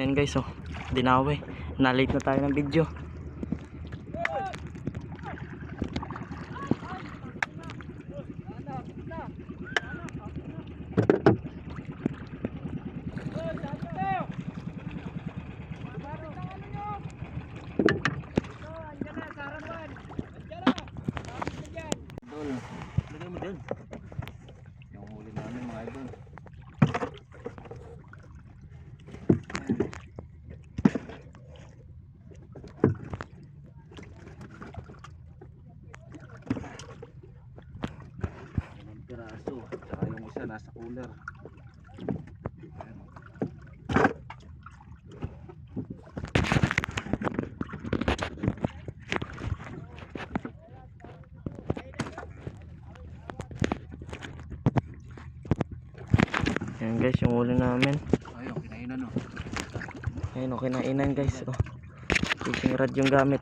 Yan guys oh. Dinawi. Na-late na tayo ng video. Idol. Lagay mo dyan. Yung huli namin mga idol. Ilang piraso. Tsaka yung isa nasa cooler. Ayan. Yan guys, yung huli namin. Ayun, kinainan oh. Ayun oh, kinainan guys. Oh. Fishing rod yung gamit.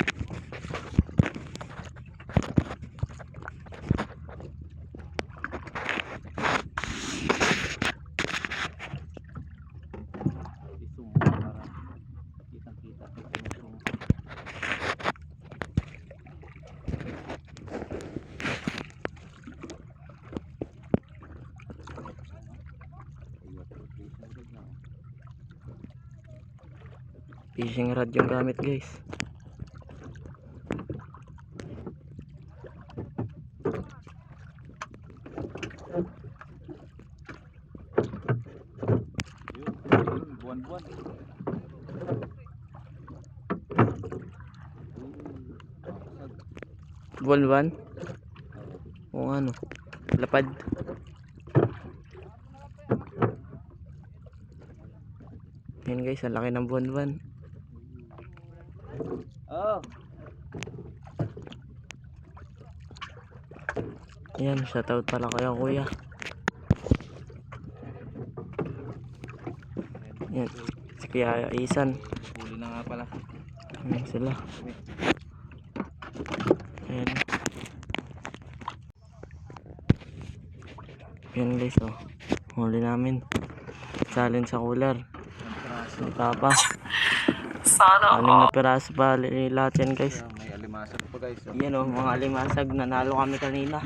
Fishing rod yung gamit guys. Buwan-buwan. Buwan-buwan. O ano. Lapad. Yan guys, ang laki ng buwan-buwan. Oh, Yan, shoutout pala kayo kuya. Yan, si Kuya Isan. huli na nga pala. Yan sila. Ayan. Yan guys, oh. Huli namin. Salin sa cooler. Ni Papa. Sana Anim na piraso pa lahat yan guys. Kaya may alimasag pa guys. Oh. Yan oh, mga limasag. Nanalo kami kanina.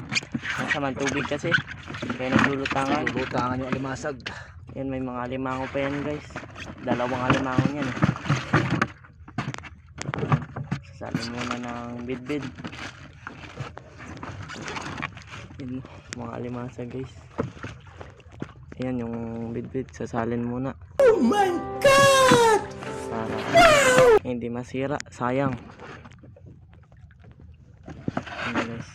Masamang tubig kasi. Kaya naglulutangan. Lutangan yung alimasag. Yan, may mga alimango pa yan guys. Dalawang alimango yan. eh. Sasalin muna ng bidbid. Yan, mga alimasa guys. Yan yung bidbid. Sasalin muna. My God! Para hindi masira. Sayang. Yan guys.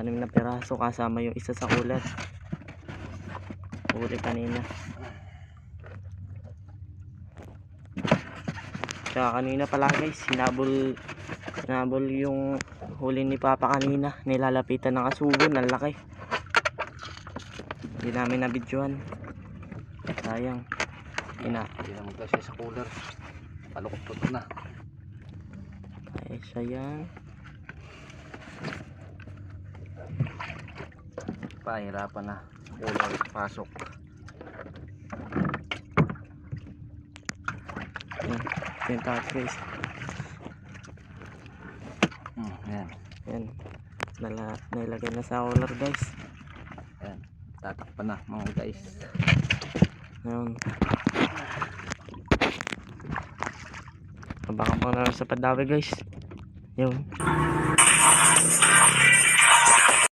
anim na piraso kasama yung isa sa ulat huli kanina tsaka kanina pala guys sinabol sinabol yung huli ni papa kanina nilalapitan ng kasugon ang laki hindi namin nabidyohan sayang ina Hindi naman kasi sa cooler. Palukot-pot na. ay sayang Pahirapan na. Cooler pasok. yung touch guys Hmm, yan. yan Nala, nilagay na sa ular guys Yan. Tatakpan na mga guys. Ayun. Abangan mo na sa padawi guys. Yun.